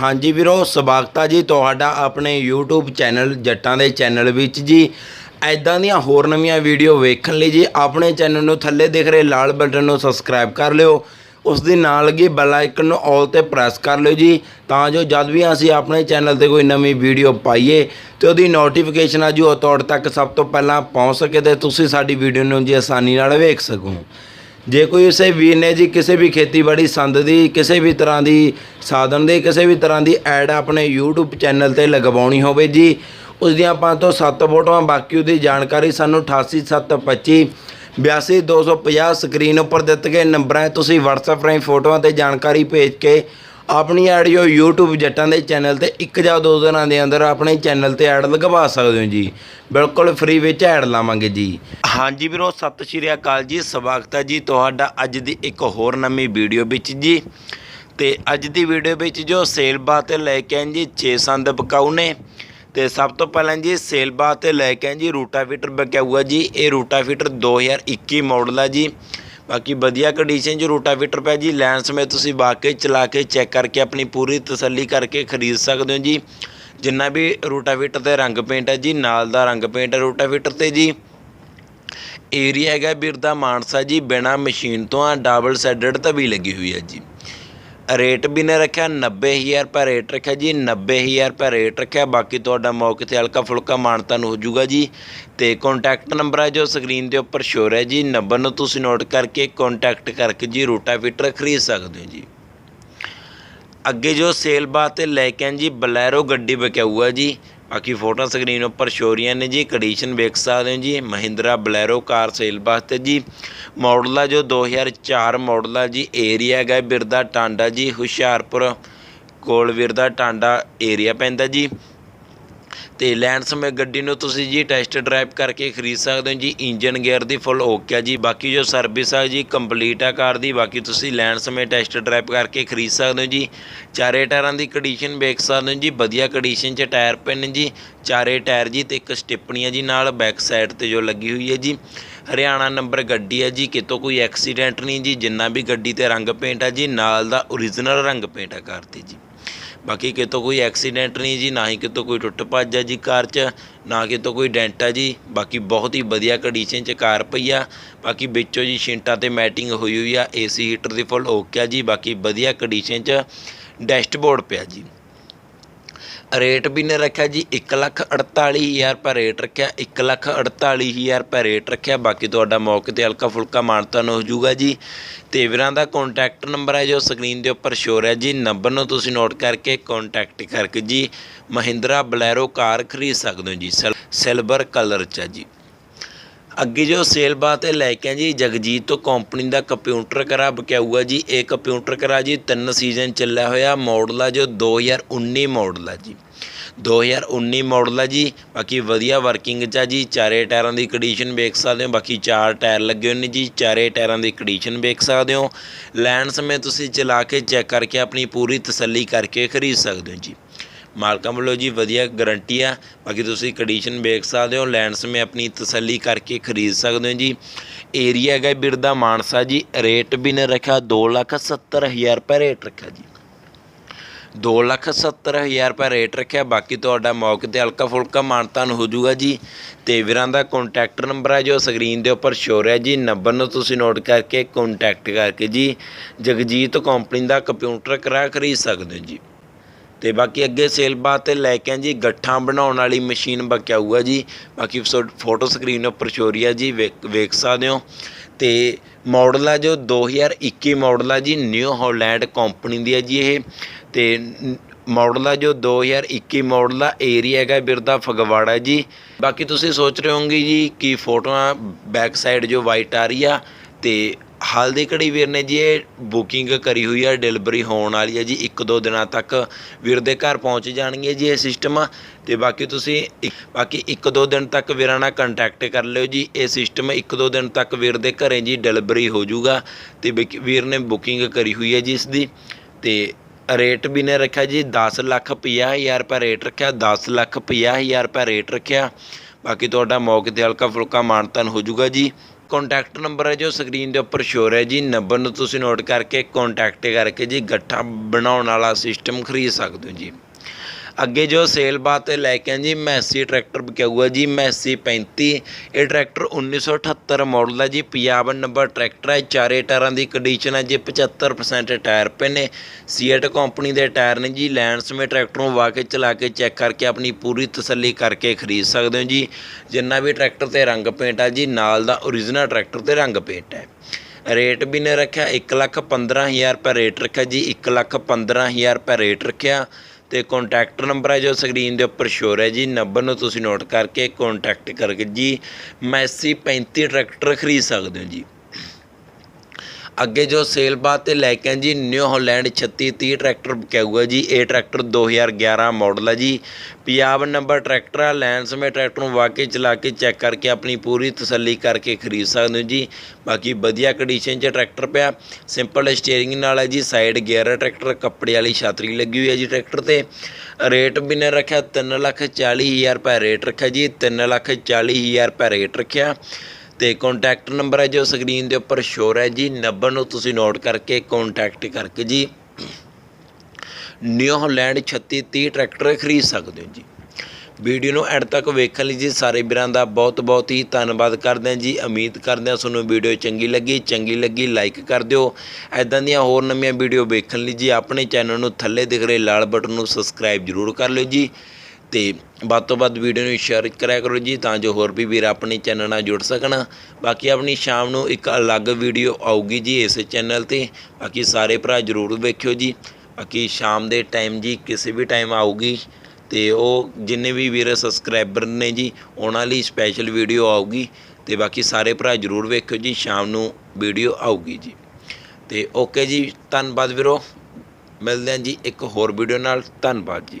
ਹਾਂਜੀ ਵੀਰੋ, ਸਵਾਗਤ ਆ ਜੀ ਤੁਹਾਡਾ ਆਪਣੇ YouTube ਚੈਨਲ, ਜੱਟਾਂ ਦੇ ਚੈਨਲ ਵਿੱਚ ਜੀ। ਐਦਾਂ ਦੀਆਂ ਹੋਰ ਨਵੀਆਂ ਵੀਡੀਓ ਵੇਖਣ ਲਈ ਜੀ ਆਪਣੇ ਚੈਨਲ ਨੂੰ ਥੱਲੇ ਦਿਖ ਰਹੇ ਲਾਲ ਬਟਨ ਨੂੰ ਸਬਸਕ੍ਰਾਈਬ ਕਰ ਲਿਓ। ਉਸ ਦੇ ਨਾਲ ਲੱਗੇ ਬੈਲ ਆਈਕਨ ਨੂੰ ਆਲ ਤੇ ਪ੍ਰੈਸ ਕਰ ਲਿਓ ਜੀ, ਤਾਂ ਜੋ ਜਦ ਵੀ ਅਸੀਂ ਆਪਣੇ ਚੈਨਲ ਤੇ ਕੋਈ ਨਵੀਂ ਵੀਡੀਓ ਪਾਈਏ ਤੇ ਉਹਦੀ ਨੋਟੀਫਿਕੇਸ਼ਨ ਆ ਜੋ ਤੁਹਾਡੇ ਤੱਕ ਸਭ ਤੋਂ ਪਹਿਲਾਂ ਪਹੁੰਚ ਸਕੇ ਤੇ ਤੁਸੀਂ ਸਾਡੀ ਵੀਡੀਓ ਨੂੰ ਜੀ ਆਸਾਨੀ ਨਾਲ ਵੇਖ ਸਕੋ। ਜੇ ਕੋਈ ਉਸੇ ਵੀਰ ਨੇ ਜੀ ਕਿਸੇ ਵੀ ਖੇਤੀਬਾੜੀ ਸੰਦ ਦੀ, ਕਿਸੇ ਵੀ ਤਰ੍ਹਾਂ ਦੀ ਸਾਧਨ ਦੀ, ਕਿਸੇ ਵੀ ਤਰ੍ਹਾਂ ਦੀ ਐਡ ਆਪਣੇ YouTube ਚੈਨਲ ਤੇ ਲਗਵਾਉਣੀ ਹੋਵੇ ਜੀ, ਉਸ ਦੀਆਂ ਪੰਜ ਤੋਂ ਸੱਤ ਫੋਟੋਆਂ, ਬਾਕੀ ਉਹਦੀ ਜਾਣਕਾਰੀ ਸਾਨੂੰ 88725 82250 ਸਕਰੀਨ ਉੱਪਰ ਦਿੱਤੇ ਗਏ, ਨੰਬਰਾਂ 'ਤੇ ਤੁਸੀਂ WhatsApp ਰਾਹੀਂ ਫੋਟੋਆਂ ਤੇ ਜਾਣਕਾਰੀ ਭੇਜ ਕੇ ਆਪਣੀ ਆਡੀਓ YouTube ਜੱਟਾਂ ਦੇ ਚੈਨਲ ਤੇ ਇੱਕ ਜਾਂ ਦੋ ਦਿਨਾਂ ਦੇ ਅੰਦਰ ਆਪਣੇ ਚੈਨਲ ਤੇ ਐਡ ਲਗਵਾ ਸਕਦੇ ਹੋ ਜੀ। ਬਿਲਕੁਲ ਫ੍ਰੀ ਵਿੱਚ ਐਡ ਲਾਵਾਂਗੇ ਜੀ। ਹਾਂਜੀ ਵੀਰੋ, ਸਤਿ ਸ਼੍ਰੀ ਅਕਾਲ ਜੀ, ਸਵਾਗਤ ਹੈ ਜੀ ਤੁਹਾਡਾ ਅੱਜ ਦੀ ਇੱਕ ਹੋਰ ਨਵੀਂ ਵੀਡੀਓ ਵਿੱਚ ਜੀ। ਤੇ ਅੱਜ ਦੀ ਵੀਡੀਓ ਵਿੱਚ ਜੋ ਸੇਲ ਬਾਤ ਤੇ ਲੈ ਕੇ ਆਏ ਜੀ 6 ਸੰਦ ਪਕਾਊ ਨੇ। ਤੇ ਸਭ ਤੋਂ ਪਹਿਲਾਂ ਜੀ ਸੇਲ ਬਾਤ ਤੇ ਲੈ ਕੇ ਆਏ ਜੀ, ਰੂਟਾਵੀਟਰ ਬਕਾਊਆ ਜੀ। ਇਹ ਰੂਟਾਵੀਟਰ 2021 ਮਾਡਲ ਹੈ ਜੀ। ਬਾਕੀ ਵਧੀਆ ਕੰਡੀਸ਼ਨ 'ਚ ਰੂਟਾਵੀਟਰ ਪਿਆ ਜੀ। ਲੈਣ ਸਮੇਂ ਤੁਸੀਂ ਵਾਕਈ ਚਲਾ ਕੇ ਚੈੱਕ ਕਰਕੇ ਆਪਣੀ ਪੂਰੀ ਤਸੱਲੀ ਕਰਕੇ ਖਰੀਦ ਸਕਦੇ ਹੋ ਜੀ। ਜਿੰਨਾ ਵੀ ਰੂਟਾਵੀਟਰ ਤੇ ਰੰਗ ਪੇਂਟ ਹੈ ਜੀ, ਨਾਲ ਦਾ ਰੰਗ ਪੇਂਟ ਹੈ ਰੂਟਾਵੀਟਰ ਤੇ ਜੀ। ਏਰੀਆ ਹੈਗਾ ਵੀਰ ਦਾ ਮਾਨਸਾ ਜੀ, ਬਿਨਾ ਮਸ਼ੀਨ ਤੋਂ ਆ ਡਬਲ ਸੈਡਡ ਤਵੀ ਲੱਗੀ ਹੋਈ ਹੈ ਜੀ। ਰੇਟ ਵੀ ਨੇ ਰੱਖਿਆ 90000 ਰੁਪਏ ਰੇਟ ਰੱਖਿਆ ਜੀ 90000 ਰੁਪਏ ਰੇਟ ਰੱਖਿਆ, ਬਾਕੀ ਤੁਹਾਡਾ ਮੌਕੇ ਤੇ ਹਲਕਾ ਫੁਲਕਾ ਮਾਨਤਾਨ ਹੋ ਜਾਊਗਾ ਜੀ। ਤੇ ਕੰਟੈਕਟ ਨੰਬਰ ਹੈ ਜੋ ਸਕਰੀਨ ਦੇ ਉੱਪਰ ਸ਼ੋਰ ਹੈ ਜੀ, ਨੰਬਰ ਨੂੰ ਤੁਸੀਂ ਨੋਟ ਕਰਕੇ ਕੰਟੈਕਟ ਕਰਕੇ ਜੀ ਰੂਟਾਵੀਟਰ ਖਰੀਦ ਸਕਦੇ ਹੋ ਜੀ। ਅੱਗੇ ਜੋ ਸੇਲ ਬਾਤ ਤੇ ਲੈ ਕੇ ਆਏ ਜੀ, ਬਲੈਰੋ ਗੱਡੀ ਬਕਾਊ ਜੀ ਬਾਕੀ ਫੋਟੋ ਸਕਰੀਨ ਉੱਪਰ ਸ਼ੋਰੀਆਂ ਨੇ ਜੀ। ਕੰਡੀਸ਼ਨ ਵੇਖ ਸਕਦੇ ਹੋ ਜੀ। ਮਹਿੰਦਰਾ ਬਲੈਰੋ ਕਾਰ ਸੇਲ ਵਾਸਤੇ ਜੀ। ਮਾਡਲ ਆ ਜੋ 2004 ਮਾਡਲ ਆ ਜੀ। ਏਰੀਆ ਹੈਗਾ ਬਿਰਦਾ ਟਾਂਡਾ ਜੀ, ਹੁਸ਼ਿਆਰਪੁਰ ਕੋਲ ਬਿਰਦਾ ਟਾਂਡਾ ਏਰੀਆ ਪੈਂਦਾ ਜੀ। ਤੇ ਲੈਣ ਸਮੇਂ ਗੱਡੀ ਨੂੰ ਤੁਸੀਂ ਜੀ ਟੈਸਟ ਡਰਾਈਵ ਕਰਕੇ ਖਰੀਦ ਸਕਦੇ ਹੋ ਜੀ, ਇੰਜਨ ਗੇਅਰ ਦੀ ਫੁੱਲ ਓਕੇ ਆ ਜੀ, ਬਾਕੀ ਜੋ ਸਰਵਿਸ ਆ ਜੀ ਕੰਪਲੀਟ ਆ ਕਾਰ ਦੀ, ਬਾਕੀ ਤੁਸੀਂ ਲੈਣ ਸਮੇਂ ਟੈਸਟ ਡਰਾਈਵ ਕਰਕੇ ਖਰੀਦ ਸਕਦੇ ਹੋ ਜੀ। ਚਾਰੇ ਟਾਇਰਾਂ ਦੀ ਕੰਡੀਸ਼ਨ ਵੇਖ ਸਕਦੇ ਹੋ ਜੀ, ਵਧੀਆ ਕੰਡੀਸ਼ਨ 'ਚ ਟਾਇਰ ਪਏ ਜੀ, ਚਾਰੇ ਟਾਇਰ ਜੀ ਤੇ ਇੱਕ ਸਟਿੱਪਣੀ ਆ ਜੀ ਨਾਲ ਬੈਕ ਸਾਈਡ ਤੇ ਜੋ ਲੱਗੀ ਹੋਈ ਹੈ ਜੀ। ਹਰਿਆਣਾ ਨੰਬਰ ਗੱਡੀ ਹੈ ਜੀ, ਕਿਤੋਂ ਕੋਈ ਐਕਸੀਡੈਂਟ ਨਹੀਂ ਜੀ, ਜਿੰਨਾ ਵੀ ਗੱਡੀ ਤੇ ਰੰਗ ਪੇਂਟ ਆ ਜੀ, ਨਾਲ ਦਾ ਓਰੀਜਨਲ ਰੰਗ ਪੇਂਟ ਆ ਕਾਰ ਤੇ ਜੀ। ਬਾਕੀ ਕਿਤੋਂ ਕੋਈ ਐਕਸੀਡੈਂਟ ਨਹੀਂ ਜੀ, ਨਾ ਹੀ ਕਿਤੋਂ ਕੋਈ ਟੁੱਟ ਭੱਜ ਆ ਜੀ ਕਾਰ 'ਚ, ਨਾ ਕਿਤੋਂ ਕੋਈ ਡੈਂਟ ਆ ਜੀ। ਬਾਕੀ ਬਹੁਤ ਹੀ ਵਧੀਆ ਕੰਡੀਸ਼ਨ 'ਚ ਕਾਰ ਪਈ ਆ। ਬਾਕੀ ਵਿੱਚੋਂ ਜੀ ਸ਼ਿੰਟਾਂ ਤੇ ਮੈਟਿੰਗ ਹੋਈ ਹੋਈ ਆ ਏਸੀ ਹੀਟਰ ਦੀ ਫੁੱਲ ਓਕੇ ਆ ਜੀ। ਬਾਕੀ ਵਧੀਆ ਕੰਡੀਸ਼ਨ 'ਚ ਡੈਸ਼ਬੋਰਡ ਪਿਆ ਜੀ। ਰੇਟ ਵੀ ਨੇ ਰੱਖਿਆ ਜੀ 148000 ਰੁਪਏ ਰੇਟ ਰੱਖਿਆ 148000 ਰੁਪਏ ਰੇਟ ਰੱਖਿਆ। ਬਾਕੀ ਤੁਹਾਡਾ ਮੌਕੇ ਤੇ ਹਲਕਾ ਫੁਲਕਾ ਮਾਨਤਾਨ ਹੋ ਜਾਊਗਾ ਜੀ। ਤੇ ਵੀਰਾਂ ਦਾ ਕੰਟੈਕਟ ਨੰਬਰ ਹੈ ਜੋ ਸਕਰੀਨ ਦੇ ਉੱਪਰ ਸ਼ੋਰ ਹੈ ਜੀ। ਨੰਬਰ ਨੂੰ ਤੁਸੀਂ ਨੋਟ ਕਰਕੇ ਕੰਟੈਕਟ ਕਰਕੇ ਜੀ। ਮਹਿੰਦਰਾ ਬਲੈਰੋ ਕਾਰ ਖਰੀਦ ਸਕਦੇ ਹੋ ਜੀ। ਸਿਲਵਰ ਕਲਰ ਚ ਹੈ ਜੀ। ਅੱਗੇ ਜੋ ਸੇਲ ਬਾਤ ਹੈ ਲੈ ਕੇ ਆ ਜੀ, ਜਗਜੀਤ ਤੋਂ ਕੰਪਨੀ ਦਾ ਕੰਪਿਊਟਰ ਕਰਾ ਬਕਾਊਗਾ ਜੀ। ਇਹ ਕੰਪਿਊਟਰ ਕਰਾ ਜੀ, ਤਿੰਨ ਸੀਜ਼ਨ ਚੱਲਿਆ ਹੋਇਆ ਮਾਡਲ ਆ ਜੋ 2019 ਮਾਡਲ ਆ ਜੀ। 2019 ਮਾਡਲ ਆ ਜੀ। ਬਾਕੀ ਵਧੀਆ ਵਰਕਿੰਗ ਚ ਆ ਜੀ। ਚਾਰੇ ਟਾਇਰਾਂ ਦੀ ਕੰਡੀਸ਼ਨ ਵੇਖ ਸਕਦੇ ਹੋ। ਬਾਕੀ ਚਾਰ ਟਾਇਰ ਲੱਗੇ ਹੋਏ ਨੇ ਜੀ। ਚਾਰੇ ਟਾਇਰਾਂ ਦੀ ਕੰਡੀਸ਼ਨ ਵੇਖ ਸਕਦੇ ਹੋ। ਲੈਣ ਸਮੇਂ ਤੁਸੀਂ ਚਲਾ ਕੇ ਚੈੱਕ ਕਰਕੇ ਆਪਣੀ ਪੂਰੀ ਤਸੱਲੀ ਕਰਕੇ ਖਰੀਦ ਸਕਦੇ ਹੋ ਜੀ। ਮਾਲਕਾਂ ਵੱਲੋਂ ਜੀ ਵਧੀਆ ਗਾਰੰਟੀ ਆ। ਬਾਕੀ ਤੁਸੀਂ ਕੰਡੀਸ਼ਨ ਵੇਖ ਸਕਦੇ ਹੋ ਲੈਣ ਸਮੇਂ ਆਪਣੀ ਤਸੱਲੀ ਕਰਕੇ ਖਰੀਦ ਸਕਦੇ ਹੋ ਜੀ। ਏਰੀਆ ਹੈਗਾ ਬਿਰਦਾ ਮਾਨਸਾ ਜੀ ਰੇਟ ਵੀ ਨੇ ਰੱਖਿਆ 270000 ਰੁਪਏ ਰੇਟ ਰੱਖਿਆ ਜੀ। 270000 ਰੁਪਏ ਰੇਟ ਰੱਖਿਆ, ਬਾਕੀ ਤੁਹਾਡਾ ਮੌਕੇ ਤੇ ਹਲਕਾ ਫੁਲਕਾ ਮਾਨਤਾਨ ਹੋ ਜਾਊਗਾ ਜੀ। ਤੇ ਵੀਰਾਂ ਦਾ ਕੰਟੈਕਟ ਨੰਬਰ ਹੈ ਜੋ ਸਕਰੀਨ ਦੇ ਉੱਪਰ ਸ਼ੋ ਰਿਹਾ ਜੀ ਨੰਬਰ ਨੂੰ ਤੁਸੀਂ ਨੋਟ ਕਰਕੇ ਕੰਟੈਕਟ ਕਰਕੇ ਜੀ, ਜਗਜੀਤ ਕੰਪਨੀ ਦਾ ਕੰਪਿਊਟਰ ਕਰਾ ਖਰੀਦ ਸਕਦੇ ਹੋ ਜੀ। ਤੇ ਬਾਕੀ ਅੱਗੇ ਸੇਲ ਬਾਤ ਤੇ ਲੈ ਕੇ ਆਏ ਜੀ, ਗੱਠਾਂ ਬਣਾਉਣ ਵਾਲੀ ਮਸ਼ੀਨ ਬਕਾਊ ਆ ਜੀ। ਬਾਕੀ ਸੋ- ਫੋਟੋ ਸਕਰੀਨ ਉੱਪਰ ਸ਼ੋਰੀ ਜੀ, ਵੇਖ ਵੇਖ ਸਕਦੇ ਹੋ। ਤੇ ਮਾਡਲ ਆ ਜੋ 2021 ਮਾਡਲ ਆ ਜੀ ਨਿਊ ਹਾਲੈਂਡ ਕੰਪਨੀ ਦੀ ਹੈ ਜੀ ਇਹ। ਤੇ ਮਾਡਲ ਆ ਜੋ 2021 ਮਾਡਲ ਆ ਏਰੀਆ ਹੈਗਾ ਬਿਰਦਾ ਫਗਵਾੜਾ ਜੀ। ਬਾਕੀ ਤੁਸੀਂ ਸੋਚ ਰਹੇ ਹੋਗੇ ਜੀ, ਕਿ ਫੋਟੋਆਂ ਬੈਕ ਸਾਈਡ ਜੋ ਵਾਈਟ ਆ ਰਹੀ ਆ, ਤੇ ਹਾਲ ਦੀ ਘੜੀ ਵੀਰ ਨੇ ਜੀ, ਇਹ ਬੁਕਿੰਗ ਕਰੀ ਹੋਈ ਆ ਡਿਲੀਵਰੀ ਹੋਣ ਵਾਲੀ ਹੈ ਜੀ, ਇੱਕ ਦੋ ਦਿਨਾਂ ਤੱਕ ਵੀਰ ਦੇ ਘਰ ਪਹੁੰਚ ਜਾਣਗੇ ਜੀ ਇਹ ਸਿਸਟਮ ਤੇ ਬਾਕੀ ਤੁਸੀਂ ਇੱਕ- ਬਾਕੀ ਇੱਕ ਦੋ ਦਿਨ ਤੱਕ ਵੀਰਾਂ ਨਾਲ ਕੰਟੈਕਟ ਕਰ ਲਿਓ ਜੀ, ਇਹ ਸਿਸਟਮ ਇੱਕ ਦੋ ਦਿਨ ਤੱਕ ਵੀਰ ਦੇ ਘਰੇ ਜੀ ਡਿਲੀਵਰੀ ਹੋ ਜਾਊਗਾ। ਤੇ ਵਿਕ- ਵੀਰ ਨੇ ਬੁਕਿੰਗ ਕਰੀ ਹੋਈ ਹੈ ਜੀ ਇਸ ਦੀ। ਤੇ ਰੇਟ ਵੀ ਨੇ ਰੱਖਿਆ ਜੀ 10 ਲੱਖ ਪੰਜਾਹ ਹਜ਼ਾਰ ਰੁਪਏ ਰੇਟ ਰੱਖਿਆ 10 ਲੱਖ ਪੰਜਾਹ ਹਜ਼ਾਰ ਰੁਪਏ ਰੇਟ ਰੱਖਿਆ। ਬਾਕੀ ਤੁਹਾਡਾ ਮੌਕੇ ਤੇ ਹਲਕਾ ਫੁਲਕਾ ਮਾਨਤਨ ਹੋ ਜਾਊਗਾ ਜੀ। ਕੰਟੈਕਟ ਨੰਬਰ ਹੈ ਜੋ ਸਕਰੀਨ ਦੇ ਉੱਪਰ ਸ਼ੋਰ ਹੈ। ਜੀ, ਨੰਬਰ ਨੂੰ ਤੁਸੀਂ ਨੋਟ ਕਰਕੇ ਕੰਟੈਕਟ ਕਰਕੇ ਜੀ, ਗੱਠਾ ਬਣਾਉਣ ਵਾਲਾ ਸਿਸਟਮ ਖਰੀਦ ਸਕਦੇ ਹੋ ਜੀ। ਅੱਗੇ ਜੋ ਸੇਲ ਬਾਤ ਤੇ ਲੈ ਕੇ ਆਏ ਜੀ, ਮੈਸੀ ਟਰੈਕਟਰ ਵਿਕਿਆ ਜੀ, ਮੈਸੀ 35 ਇਹ ਟਰੈਕਟਰ 1978 ਮਾਡਲ ਹੈ ਜੀ 55 ਨੰਬਰ ਟਰੈਕਟਰ ਹੈ। ਚਾਰੇ ਟਾਇਰਾਂ ਦੀ ਕੰਡੀਸ਼ਨ ਹੈ ਜੀ 75% ਟਾਇਰ ਪਏ ਨੇ। ਸੀਐਟ ਕੰਪਨੀ ਦੇ ਟਾਇਰ ਨੇ ਜੀ ਲੈਣ ਸਮੇਂ ਟਰੈਕਟਰ ਨੂੰ ਵਾ ਕੇ ਚਲਾ ਕੇ ਚੈੱਕ ਕਰਕੇ ਆਪਣੀ ਪੂਰੀ ਤਸੱਲੀ ਕਰਕੇ ਖਰੀਦ ਸਕਦੇ ਹੋ ਜੀ। ਜਿੰਨਾ ਵੀ ਟਰੈਕਟਰ ਤੇ ਰੰਗ ਪੇਂਟ ਹੈ ਜੀ, ਨਾਲ ਦਾ ਓਰੀਜਨਲ ਟਰੈਕਟਰ ਤੇ ਰੰਗ ਪੇਂਟ ਹੈ। ਰੇਟ ਵੀ ਨੇ ਰੱਖਿਆ, ਇੱਕ ਲੱਖ ਪੰਦਰਾਂ ਹਜ਼ਾਰ ਰੁਪਏ ਰੇਟ ਰੱਖਿਆ ਜੀ, ਇੱਕ ਲੱਖ ਪੰਦਰਾਂ ਹਜ਼ਾਰ ਰੁਪਏ ਰੇਟ ਰੱਖਿਆ। ਤੇ ਕੰਟੈਕਟ ਨੰਬਰ ਹੈ ਜੋ ਸਕਰੀਨ ਦੇ ਉੱਪਰ ਸ਼ੋਰ ਹੈ ਜੀ, ਨੰਬਰ ਨੂੰ ਤੁਸੀਂ ਨੋਟ ਕਰਕੇ ਕੰਟੈਕਟ ਕਰਕੇ ਜੀ ਮੈਸੀ 35 ਟਰੈਕਟਰ ਖਰੀਦ ਸਕਦੇ ਹੋ ਜੀ। ਅੱਗੇ ਜੋ ਸੇਲ ਬਾਤ ਤੇ ਲੈ ਕੇ ਆਏ ਜੀ ਨਿਊ ਹਾਲੈਂਡ 3630 ਟਰੈਕਟਰ ਵਿਕਿਆ ਹੋਇਆ ਜੀ। ਇਹ ਟਰੈਕਟਰ 2011 ਮਾਡਲ ਹੈ ਜੀ। 50 ਨੰਬਰ ਟਰੈਕਟਰ ਆ ਲੈਣ ਸਮੇਂ ਟਰੈਕਟਰ ਨੂੰ ਵਾਕਈ ਚਲਾ ਕੇ ਚੈੱਕ ਕਰਕੇ ਆਪਣੀ ਪੂਰੀ ਤਸੱਲੀ ਕਰਕੇ ਖਰੀਦ ਸਕਦੇ ਹੋ ਜੀ। ਬਾਕੀ ਵਧੀਆ ਕੰਡੀਸ਼ਨ 'ਚ ਟਰੈਕਟਰ ਪਿਆ। ਸਿੰਪਲ ਸਟੀਅਰਿੰਗ ਨਾਲ ਹੈ ਜੀ। ਸਾਈਡ ਗੇਅਰ ਟਰੈਕਟਰ, ਕੱਪੜੇ ਵਾਲੀ ਛਾਤਰੀ ਲੱਗੀ ਹੋਈ ਹੈ ਜੀ ਟਰੈਕਟਰ ਤੇ। ਰੇਟ ਵੀ ਨੇ ਰੱਖਿਆ, ਤਿੰਨ ਲੱਖ ਚਾਲੀ ਹਜ਼ਾਰ ਰੁਪਏ ਰੇਟ ਰੱਖਿਆ ਜੀ। ਤਿੰਨ ਲੱਖ ਚਾਲੀ ਹਜ਼ਾਰ ਰੁਪਏ ਰੇਟ ਰੱਖਿਆ। ਤੇ ਕੰਟੈਕਟ ਨੰਬਰ ਹੈ ਜੋ ਸਕਰੀਨ ਦੇ ਉੱਪਰ ਸ਼ੋਰ ਹੈ ਜੀ। ਨੰਬਰ ਨੂੰ ਤੁਸੀਂ ਨੋਟ ਕਰਕੇ ਕੰਟੈਕਟ ਕਰਕੇ ਜੀ। ਨਿਊ ਹਾਲੈਂਡ 3630 ਟਰੈਕਟਰ ਖਰੀਦ ਸਕਦੇ ਹੋ ਜੀ। ਵੀਡੀਓ ਨੂੰ ਐਡ ਤੱਕ ਵੇਖਣ ਲਈ ਜੀ। ਸਾਰੇ ਵੀਰਾਂ ਦਾ ਬਹੁਤ ਬਹੁਤ ਹੀ ਧੰਨਵਾਦ ਕਰਦੇ ਹਾਂ ਜੀ। ਉਮੀਦ ਕਰਦੇ ਹਾਂ ਤੁਹਾਨੂੰ ਵੀਡੀਓ ਚੰਗੀ ਲੱਗੀ। ਚੰਗੀ ਲੱਗੀ ਲਾਈਕ ਕਰ ਦਿਓ। ਐਦਾਂ ਦੀਆਂ ਹੋਰ ਨਵੀਆਂ ਵੀਡੀਓ ਵੇਖਣ ਲਈ ਜੀ, ਆਪਣੇ ਚੈਨਲ ਨੂੰ ਥੱਲੇ ਦਿਖ ਰਹੇ ਲਾਲ ਬਟਨ ਨੂੰ ਸਬਸਕ੍ਰਾਈਬ ਜ਼ਰੂਰ ਕਰ ਲਿਓ ਜੀ। ਅਤੇ ਵੱਧ ਤੋਂ ਵੱਧ ਵੀਡੀਓ ਨੂੰ ਸ਼ੇਅਰ ਕਰਿਆ ਕਰੋ ਜੀ, ਤਾਂ ਜੋ ਹੋਰ ਵੀ ਵੀਰ ਆਪਣੇ ਚੈਨਲ ਨਾਲ ਜੁੜ ਸਕਣ। ਬਾਕੀ ਆਪਣੀ ਸ਼ਾਮ ਨੂੰ ਇੱਕ ਅਲੱਗ ਵੀਡੀਓ ਆਊਗੀ ਜੀ ਇਸ ਚੈਨਲ ਤੇ। ਬਾਕੀ ਸਾਰੇ ਭਰਾ ਜ਼ਰੂਰ ਵੇਖਿਓ ਜੀ। ਬਾਕੀ ਸ਼ਾਮ ਦੇ ਟਾਈਮ ਜੀ ਕਿਸੇ ਵੀ ਟਾਈਮ ਆਊਗੀ ਤੇ ਉਹ ਜਿੰਨੇ ਵੀ ਵੀਰ ਸਬਸਕ੍ਰਾਈਬਰ ਨੇ ਜੀ, ਉਹਨਾਂ ਲਈ ਸਪੈਸ਼ਲ ਵੀਡੀਓ ਆਊਗੀ। ਤੇ ਬਾਕੀ ਸਾਰੇ ਭਰਾ ਜ਼ਰੂਰ ਵੇਖਿਓ ਜੀ, ਸ਼ਾਮ ਨੂੰ ਵੀਡੀਓ ਆਊਗੀ ਜੀ। ਤੇ ਓਕੇ ਜੀ, ਧੰਨਵਾਦ ਵੀਰੋ। ਮਿਲਦੇ ਹਾਂ ਜੀ ਇੱਕ ਹੋਰ ਵੀਡੀਓ ਨਾਲ। ਧੰਨਵਾਦ ਜੀ।